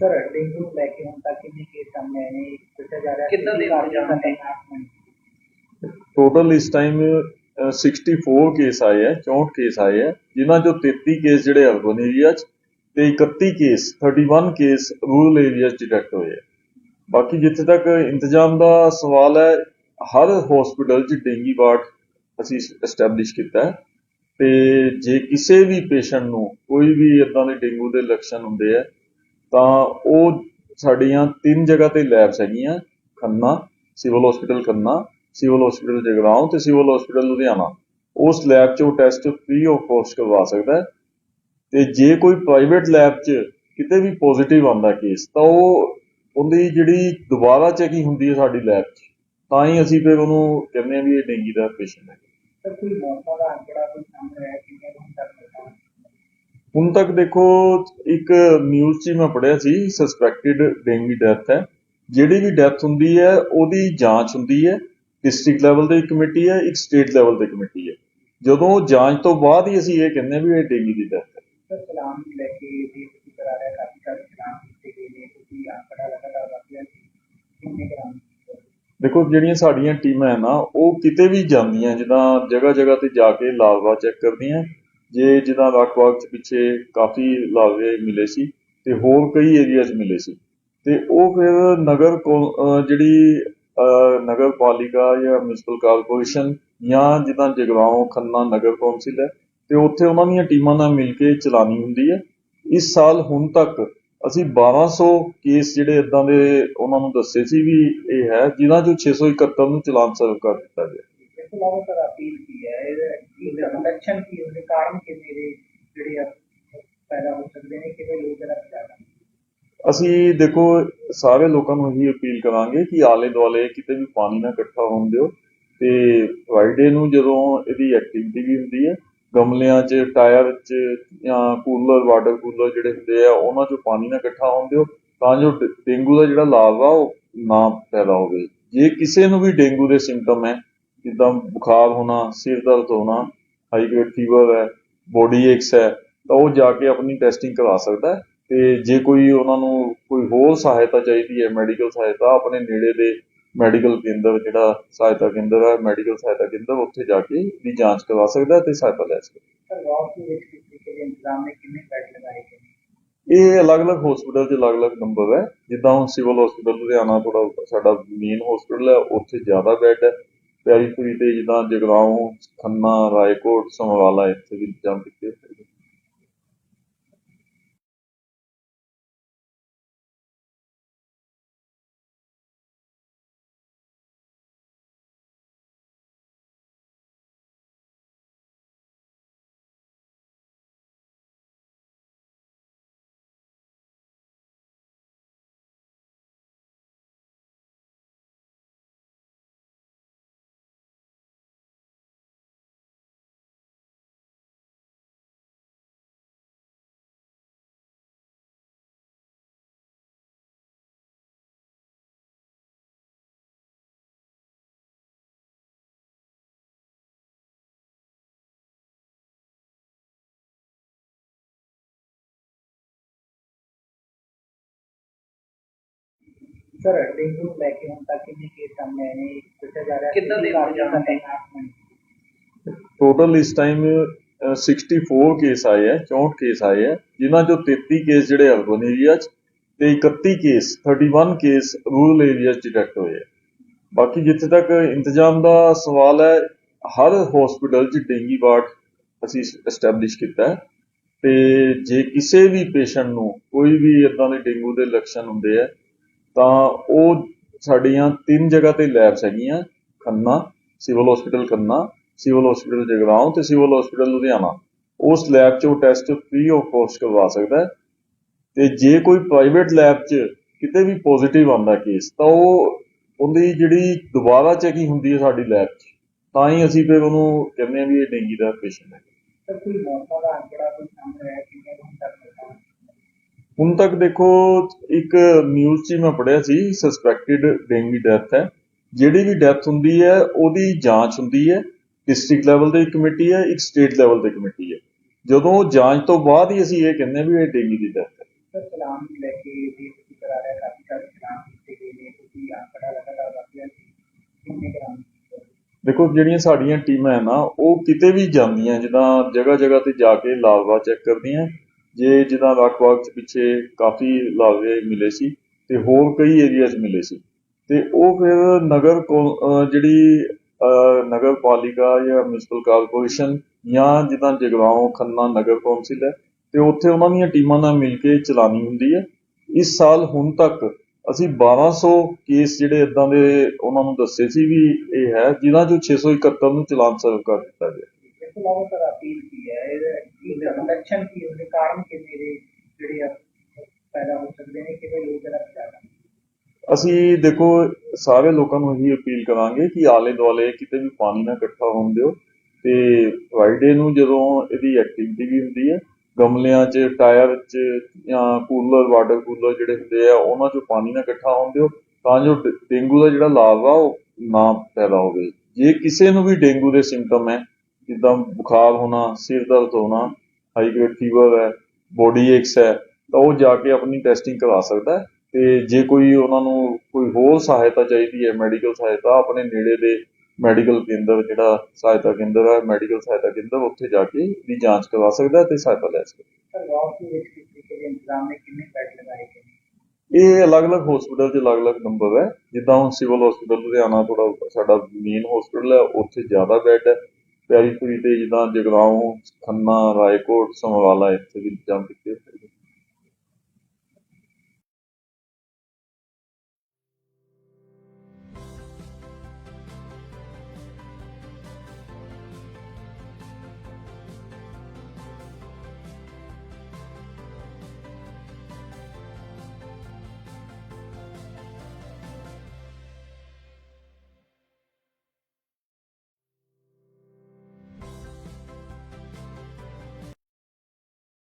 Sir dengue ਨੂੰ ਲੈ ਕੇ ਹੁਣ ਤੱਕ ਕਿੰਨੇ ਕੇਸ ਸਾਹਮਣੇ ਆਏ ਨੇ? ਦੱਸਿਆ ਜਾ ਰਿਹਾ ਕਿੱਦਾਂ ਦੇ ਇੰਤਜ਼ਾਮ ਨੇ? ਟੋਟਲ ਇਸ ਟਾਈਮ 64 ਕੇਸ ਆਏ ਹੈ 64 ਕੇਸ ਆਏ ਹੈ ਜਿਨ੍ਹਾਂ ਚੋਂ 33 ਕੇਸ ਜਿਹੜੇ ਅਰਬਨ ਏਰੀਆ 'ਚ ਤੇ 31 ਕੇਸ 31 ਕੇਸ ਰੂਰਲ ਏਰੀਆ 'ਚ ਡਿਟੈਕਟ ਹੋਏ ਹੈ ਬਾਕੀ ਜਿੱਥੇ ਤੱਕ ਇੰਤਜ਼ਾਮ ਦਾ ਸਵਾਲ ਹੈ ਹਰ ਹਸਪੀਟਲ 'ਚ ਡੇਂਗੀ ਵਾਰਡ ਅਸੀਂ ਐਸਟੈਬਲਿਸ਼ ਕੀਤਾ ਹੈ। ਤੇ ਜੇ ਕਿਸੇ ਵੀ ਪੇਸ਼ੈਂਟ ਨੂੰ ਕੋਈ ਵੀ ਇਦਾਂ ਦੇ ਡੇਂਗੂ ਦੇ ਲੱਛਣ ਹੁੰਦੇ ਆ ਤਾਂ ਉਹ ਸਾਡੀਆਂ ਤਿੰਨ ਜਗ੍ਹਾ ਤੇ ਲੈਬਸ ਹੈਗੀਆਂ, Khanna, civil hospital Khanna, civil hospital Jagraon ਤੇ ਸਿਵਲ ਹਸਪੀਟਲ ਲੁਧਿਆਣਾ। ਉਸ ਲੈਬ 'ਚ ਉਹ ਟੈਸਟ ਫ੍ਰੀ ਆਫ ਕੋਸਟ ਕਰਵਾ ਸਕਦਾ ਤੇ ਜੇ ਕੋਈ ਪ੍ਰਾਈਵੇਟ ਲੈਬ 'ਚ ਕਿਤੇ ਵੀ ਪੋਜ਼ਿਟਿਵ ਆਉਂਦਾ ਕੇਸ ਤਾਂ ਉਹ ਉਹਦੀ ਜਿਹੜੀ ਦੁਬਾਰਾ ਚੈਕਿੰਗ ਹੁੰਦੀ ਹੈ ਸਾਡੀ ਲੈਬ 'ਚ, ਤਾਂ ਹੀ ਅਸੀਂ ਫਿਰ ਉਹਨੂੰ ਕਹਿੰਦੇ ਹਾਂ ਵੀ ਇਹ ਡੇਂਗੀ ਦਾ ਪੇਸ਼ੈਂਟ ਹੈ। ਸਰ, ਕੋਈ ਮੌਤਾਂ ਦਾ ਅੰਕੜਾ ਕੋਈ ਸਾਹਮਣੇ ਆਇਆ ਕਿੰਨੇ ਹੁਣ ਤੱਕ ਹੋਇਆ? ਹੁਣ ਤੱਕ ਦੇਖੋ ਇੱਕ ਨਿਊਜ਼ 'ਚ ਮੈਂ ਪੜਿਆ ਸੀ ਸਸਪੈਕਟਡ ਡੇਂਗੀ ਡੈਥ ਹੈ। ਜਿਹੜੀ ਵੀ ਡੈਥ ਹੁੰਦੀ ਹੈ ਉਹਦੀ ਜਾਂਚ ਹੁੰਦੀ ਹੈ। ਡਿਸਟ੍ਰਿਕਟ ਲੈਵਲ ਇੱਕ ਕਮੇਟੀ ਹੈ ਇੱਕ ਸਟੇਟ ਲੈਵਲ ਤੇ ਕਮੇਟੀ ਹੈ। ਜਦੋਂ ਜਾਂਚ ਤੋਂ ਬਾਅਦ ਹੀ ਅਸੀਂ ਇਹ ਕਹਿੰਦੇ ਹਾਂ ਵੀ ਇਹ ਡੇਂਗੀ ਦੀ ਡੈਥ ਹੈ। ਸਰ ਚਲਾਨ ਨੂੰ ਲੈ ਕੇ ਜੇ ਤੁਸੀਂ ਕਰਾ ਰਿਹਾ ਕਾਫੀ ਸਾਰੇ ਚਲਾਨ ਕੀਤੇ ਗਏ ਨੇ। ਤੁਸੀਂ ਅੰਕੜਾ ਲਗਾਤਾਰ ਦੱਸ ਰਿਹਾ ਕਿੰਨੇ ਗ੍ਰਾਮ ਦੇਖੋ ਜਿਹੜੀਆਂ ਸਾਡੀਆਂ ਟੀਮਾਂ ਹੈ ਨਾ ਉਹ ਕਿਤੇ ਵੀ ਜਾਂਦੀਆਂ ਜਿੱਦਾਂ ਜਗ੍ਹਾ ਜਗ੍ਹਾ ਤੇ ਜਾ ਕੇ ਲਾਰਵਾ ਚੈੱਕ ਕਰਦੀਆਂ ਜੇ ਜਿੱਦਾਂ ਰਕਵਾਗ ਚ ਪਿੱਛੇ ਕਾਫੀ ਲਾਰਵੇ ਮਿਲੇ ਸੀ ਤੇ ਹੋਰ ਕਈ ਏਰੀਆ 'ਚ ਮਿਲੇ ਸੀ, ਤੇ ਉਹ ਫਿਰ ਨਗਰ ਕੌ- ਜਿਹੜੀ ਨਗਰ ਪਾਲਿਕਾ ਜਾਂ ਮਿਊਨਿਸਪਲ ਕਾਰਪੋਰੇਸ਼ਨ ਜਾਂ ਜਿੱਦਾਂ ਜਗਰਾਉਂ, ਖੰਨਾ ਨਗਰ ਕੌਂਸਲ ਹੈ, ਤੇ ਉੱਥੇ ਉਹਨਾਂ ਦੀਆਂ ਟੀਮਾਂ ਨਾਲ ਮਿਲ ਕੇ ਚਲਾਨੀ ਹੁੰਦੀ ਹੈ। ਇਸ ਸਾਲ ਹੁਣ ਤੱਕ ਅਸੀਂ 1200 ਕੇਸ ਜਿਹੜੇ ਇਦਾਂ ਦੇ ਉਹਨਾਂ ਨੂੰ ਦੱਸੇ ਸੀ ਵੀ ਇਹ ਹੈ, ਜਿਨ੍ਹਾਂ ਚੋਂ 671 ਨੂੰ ਚਲਾਨ ਸਰਵ ਕਰ ਦਿੱਤਾ ਗਿਆ। ਇਸ ਤੋਂ ਇਲਾਵਾ ਸਰ ਅਪੀਲ ਕੀ ਹੈ, ਇਹਦਾ ਕੀ ਲਕਸ਼ਣ ਕੀ ਉਹਦੇ ਕਾਰਨ ਜਿਹੜੇ ਪੈਦਾ ਹੋ ਸਕਦੇ ਨੇ, ਕਿਵੇਂ ਲੋਕ ਇਹਦਾ ਬਚਾਅ ਅਸੀਂ ਦੇਖੋ, ਸਾਰੇ ਲੋਕਾਂ ਨੂੰ ਇਹੀ ਅਪੀਲ ਕਰਾਂਗੇ ਕਿ ਆਲੇ ਦੁਆਲੇ ਕਿਤੇ ਵੀ ਪਾਣੀ ਨਾ ਇਕੱਠਾ ਹੋਣ ਦਿਓ ਤੇ ਫਰਾਈਡੇ ਨੂੰ ਜਦੋਂ ਇਹਦੀ ਐਕਟੀਵਿਟੀ ਵੀ ਹੁੰਦੀ ਹੈ, ਗਮਲਿਆਂ 'ਚ, ਟਾਇਰ 'ਚ ਜਾਂ ਕੂਲਰ ਵਾਟਰ ਕੂਲਰ ਜਿਹੜੇ ਹੁੰਦੇ ਆ, ਉਹਨਾਂ ਚੋਂ ਪਾਣੀ ਨਾ ਇਕੱਠਾ ਹੋਣ ਦਿਓ, ਤਾਂ ਜੋ ਡੇਂਗੂ ਦਾ ਜਿਹੜਾ ਲਾਰਵਾ ਉਹ ਨਾ ਪੈਦਾ ਹੋਵੇ। ਜੇ ਕਿਸੇ ਨੂੰ ਵੀ ਡੇਂਗੂ ਦੇ ਸਿੰਪਟਮ ਹੈ ਜਿੱਦਾਂ ਬੁਖਾਰ ਹੋਣਾ ਸਿਰ ਦਰਦ ਹੋਣਾ ਹਾਈ ਗ੍ਰੇਡ ਫੀਵਰ ਹੈ ਬੋਡੀ ਏਕਸ ਹੈ ਤਾਂ ਉਹ ਜਾ ਕੇ ਆਪਣੀ ਟੈਸਟਿੰਗ ਕਰਵਾ ਸਕਦਾ ਹੈ ਤੇ ਜੇ ਕੋਈ ਉਹਨਾਂ ਨੂੰ ਕੋਈ ਹੋਰ ਸਹਾਇਤਾ ਚਾਹੀਦੀ ਹੈ ਮੈਡੀਕਲ ਸਹਾਇਤਾ ਆਪਣੇ ਨੇੜੇ ਦੇ ਮੈਡੀਕਲ ਕੇਂਦਰ ਜਿਹੜਾ ਸਹਾਇਤਾ ਕੇਂਦਰ ਹੈ ਮੈਡੀਕਲ ਸਹਾਇਤਾ ਕੇਂਦਰ ਉੱਥੇ ਜਾ ਕੇ ਦੀ ਜਾਂਚ ਕਰਵਾ ਸਕਦਾ ਤੇ ਸਹਾਇਤਾ ਲੈ ਸਕਦਾ ਦੇ ਦੇ। ਇਹ ਅਲੱਗ-ਅਲੱਗ ਹਸਪੀਟਲ 'ਚ ਅਲੱਗ-ਅਲੱਗ ਨੰਬਰ ਹੈ। ਜਿੱਦਾਂ ਹੁਣ ਸਿਵਲ ਹਸਪੀਟਲ ਲੁਧਿਆਣਾ ਥੋੜਾ ਸਾਡਾ ਮੇਨ ਹਸਪੀਟਲ ਹੈ ਉੱਥੇ ਜ਼ਿਆਦਾ ਬੈੱਡ ਹੈ। ਪੈਰੀਫਰੀ ਤੇ ਜਿੱਦਾਂ ਜਗਰਾਉਂ ਖੰਨਾ ਰਾਏਕੋਟ ਸਮਰਾਲਾ ਇੱਥੇ ਵੀ ਇੰਤਜ਼ਾਮ ਕੀਤੇ ਸਰ ਡੇਂਗੂ ਨੂੰ ਲੈ ਕੇ ਹੁਣ ਤੱਕ ਕਿੰਨੇ ਕੇਸ ਸਾਹਮਣੇ ਆਏ ਨੇ? ਦੱਸਿਆ ਜਾ ਰਿਹਾ ਕਿੱਦਾਂ ਦੇ? ਨੇ? ਟੋਟਲ ਇਸ ਟਾਈਮ 64 ਕੇਸ ਆਏ ਹੈ 64 ਕੇਸ ਆਏ ਹੈ ਜਿਨ੍ਹਾਂ ਚੋਂ 33 ਕੇਸ ਜਿਹੜੇ ਅਰਬਨ ਏਰੀਆ 'ਚ ਤੇ 31 ਕੇਸ 31 ਕੇਸ ਰੂਰਲ ਏਰੀਆ 'ਚ ਡਿਟੈਕਟ ਹੋਏ ਹੈ ਬਾਕੀ ਜਿੱਥੇ ਤੱਕ ਇੰਤਜ਼ਾਮ ਦਾ ਸਵਾਲ ਹੈ ਹਰ ਹਸਪੀਟਲ 'ਚ ਡੇਂਗੀ ਵਾਰਡ ਅਸੀਂ ਐਸਟੈਬਲਿਸ਼ ਕੀਤਾ ਹੈ। ਤੇ ਜੇ ਕਿਸੇ ਵੀ ਪੇਸ਼ੈਂਟ ਨੂੰ ਕੋਈ ਵੀ ਇਦਾਂ ਦੇ ਡੇਂਗੂ ਦੇ ਲੱਛਣ ਹੁੰਦੇ ਆ ਤਾਂ ਉਹ ਸਾਡੀਆਂ ਤਿੰਨ ਜਗ੍ਹਾ ਤੇ ਲੈਬਸ ਹੈਗੀਆਂ, Khanna civil hospital Khanna civil hospital Jagraon ਤੇ ਸਿਵਲ ਹਸਪੀਟਲ ਲੁਧਿਆਣਾ। ਉਸ ਲੈਬ 'ਚ ਉਹ ਟੈਸਟ ਫ੍ਰੀ ਆਫ ਕੋਸਟ ਕਰਵਾ ਸਕਦਾ ਤੇ ਜੇ ਕੋਈ ਪ੍ਰਾਈਵੇਟ ਲੈਬ 'ਚ ਕਿਤੇ ਵੀ ਪੋਜ਼ਿਟਿਵ ਆਉਂਦਾ ਕੇਸ ਤਾਂ ਉਹ ਉਹਦੀ ਜਿਹੜੀ ਦੁਬਾਰਾ ਚੈਕਿੰਗ ਹੁੰਦੀ ਹੈ ਸਾਡੀ ਲੈਬ 'ਚ, ਤਾਂ ਹੀ ਅਸੀਂ ਫਿਰ ਉਹਨੂੰ ਕਹਿੰਦੇ ਹਾਂ ਵੀ ਇਹ ਡੇਂਗੀ ਦਾ ਪੇਸ਼ੈਂਟ ਹੈ। ਸਰ, ਕੋਈ ਮੌਤਾਂ ਦਾ ਅੰਕੜਾ ਕੋਈ ਸਾਹਮਣੇ ਆਇਆ, ਕਿੰਨੇ ਹੁਣ ਤੱਕ ਹੁਣ ਤੱਕ ਦੇਖੋ ਇੱਕ ਨਿਊਜ਼ 'ਚ ਮੈਂ ਪੜਿਆ ਸੀ ਸਸਪੈਕਟਡ ਡੇਂਗੀ ਡੈਥ ਹੈ। ਜਿਹੜੀ ਵੀ ਡੈਥ ਹੁੰਦੀ ਹੈ ਉਹਦੀ ਜਾਂਚ ਹੁੰਦੀ ਹੈ। ਡਿਸਟ੍ਰਿਕਟ ਲੈਵਲ ਤੇ ਕਮੇਟੀ ਹੈ ਇੱਕ ਸਟੇਟ ਲੈਵਲ ਤੇ ਕਮੇਟੀ ਹੈ। ਜਦੋਂ ਜਾਂਚ ਤੋਂ ਬਾਅਦ ਹੀ ਅਸੀਂ ਇਹ ਕਹਿੰਦੇ ਵੀ ਇਹ ਡੇਂਗੀ ਦੀ ਡੈਥ ਹੈ। ਸਰ ਚਲਾਨ ਨੂੰ ਲੈ ਕੇ ਦੇਖ ਕੀ ਕਰਾ ਰਿਹਾ ਕਾਫੀ ਸਾਰੇ ਚਲਾਨ ਕੀਤੇ ਗਏ ਨੇ। ਤੁਸੀਂ ਆਂਕੜਾ ਲਗਾਤਾਰ ਦੱਸ ਰਿਹਾ ਸੀ ਕਿੰਨੇ ਗ੍ਰਾਮ ਦੇਖੋ ਜਿਹੜੀਆਂ ਸਾਡੀਆਂ ਟੀਮਾਂ ਹੈ ਨਾ ਉਹ ਕਿਤੇ ਵੀ ਜਾਂਦੀਆਂ ਜਿੱਦਾਂ ਜਗ੍ਹਾ ਜਗ੍ਹਾ ਤੇ ਜਾ ਕੇ ਲਾਵਾ ਚੈੱਕ ਕਰਦੀਆਂ ਜੇ ਜਿੱਦਾਂ ਰੱਖਵਾਕ ਚ ਪਿੱਛੇ ਕਾਫੀ ਲਾਵੇ ਮਿਲੇ ਸੀ ਤੇ ਹੋਰ ਕਈ ਏਰੀਆ ਮਿਲੇ ਸੀ। ਤੇ ਉਹ ਫਿਰ ਨਗਰ ਜਿਹੜੀ ਨਗਰ ਪਾਲਿਕਾ ਜਾਂ ਮਿਊਨਿਸਪਲ ਕਾਰਪੋਰੇਸ਼ਨ ਜਾਂ ਜਿੱਦਾਂ ਜਗਰਾਓਂ ਖੰਨਾ ਨਗਰ ਕੌਂਸਲ ਹੈ ਤੇ ਉੱਥੇ ਉਹਨਾਂ ਦੀਆਂ ਟੀਮਾਂ ਨਾਲ ਮਿਲ ਕੇ ਚਲਾਣੀ ਹੁੰਦੀ ਹੈ। ਇਸ ਸਾਲ ਹੁਣ ਤੱਕ ਅਸੀਂ 1200 ਕੇਸ ਜਿਹੜੇ ਇਦਾਂ ਦੇ ਉਹਨਾਂ ਨੂੰ ਦੱਸੇ ਸੀ ਵੀ ਇਹ ਹੈ, ਜਿਨ੍ਹਾਂ ਚੋਂ 671 ਨੂੰ ਚਲਾਨ ਸਰਵ ਕਰ ਦਿੱਤਾ ਗਿਆ। ਇਸ ਤੋਂ ਇਲਾਵਾ ਸਰ ਅਪੀਲ ਕੀ ਹੈ? ਕੀ ਕੰਡਕਸ਼ਨ ਕੀ ਉਹਦੇ ਕਾਰਨ ਕਿੰਨੇ ਦੇ ਜਿਹੜੇ ਆ, ਪੈਦਾ ਹੋ ਸਕਦੇ ਨੇ, ਕਿਵੇਂ ਲੋਕ ਇਹਦਾ ਬਚਾਅ ਅਸੀਂ ਦੇਖੋ, ਸਾਰੇ ਲੋਕਾਂ ਨੂੰ ਇਹੀ ਅਪੀਲ ਕਰਾਂਗੇ ਕਿ ਆਲੇ ਦੁਆਲੇ ਕਿਤੇ ਵੀ ਪਾਣੀ ਨਾ ਇਕੱਠਾ ਹੋਣ ਦਿਓ ਤੇ ਫਰਾਈਡੇ ਨੂੰ ਜਦੋਂ ਇਹਦੀ ਐਕਟੀਵਿਟੀ ਵੀ ਹੁੰਦੀ ਹੈ, ਗਮਲਿਆਂ 'ਚ ਟਾਇਰ 'ਚ ਜਾਂ ਕੂਲਰ ਵਾਟਰ ਕੂਲਰ ਜਿਹੜੇ ਹੁੰਦੇ ਆ, ਉਹਨਾਂ 'ਚੋਂ ਪਾਣੀ ਨਾ ਇਕੱਠਾ ਹੋਣ ਦਿਓ, ਤਾਂ ਜੋ ਡੇਂਗੂ ਦਾ ਜਿਹੜਾ ਲਾਰਵਾ ਉਹ ਨਾ ਪੈਦਾ ਹੋਵੇ। ਜੇ ਕਿਸੇ ਨੂੰ ਵੀ ਡੇਂਗੂ ਦੇ ਸਿੰਪਟਮ ਹੈ ਜਿੱਦਾਂ ਬੁਖਾਰ ਹੋਣਾ ਸਿਰ ਦਰਦ ਹੋਣਾ ਹਾਈ ਗ੍ਰੇਡ ਫੀਵਰ ਹੈ ਬੋਡੀ ਏਕਸ ਹੈ ਤਾਂ ਉਹ ਜਾ ਕੇ ਆਪਣੀ ਟੈਸਟਿੰਗ ਕਰਾ ਸਕਦਾ ਤੇ ਜੇ ਕੋਈ ਉਹਨਾਂ ਨੂੰ ਕੋਈ ਹੋਰ ਸਹਾਇਤਾ ਚਾਹੀਦੀ ਹੈ ਮੈਡੀਕਲ ਸਹਾਇਤਾ ਆਪਣੇ ਨੇੜੇ ਦੇ ਮੈਡੀਕਲ ਕੇਂਦਰ ਜਿਹੜਾ ਸਹਾਇਤਾ ਕੇਂਦਰ ਹੈ ਮੈਡੀਕਲ ਸਹਾਇਤਾ ਕੇਂਦਰ ਉੱਥੇ ਜਾ ਕੇ ਦੀ ਜਾਂਚ ਕਰਵਾ ਸਕਦਾ ਤੇ ਸਹਾਇਤਾ ਲੈ ਸਕਦਾ ਇਹ ਅਲੱਗ-ਅਲੱਗ ਹਸਪੀਟਲ 'ਚ ਅਲੱਗ-ਅਲੱਗ ਨੰਬਰ ਹੈ। ਜਿੱਦਾਂ ਹੁਣ ਸਿਵਲ ਹਸਪੀਟਲ ਲੁਧਿਆਣਾ ਥੋੜਾ ਸਾਡਾ ਮੇਨ ਹਸਪੀਟਲ ਹੈ ਉੱਥੇ ਜ਼ਿਆਦਾ ਬੈੱਡ ਹੈ। ਪਿਆਰੀਪੁਰੀ ਤੇ ਜਿੱਦਾਂ ਜਗਰਾਓਂ ਖੰਨਾ ਰਾਏਕੋਟ ਸਮਰਾਲਾ ਇੱਥੇ ਵੀ ਇੰਤਜ਼ਾਮ ਕੀਤੇ ਹੋਏ।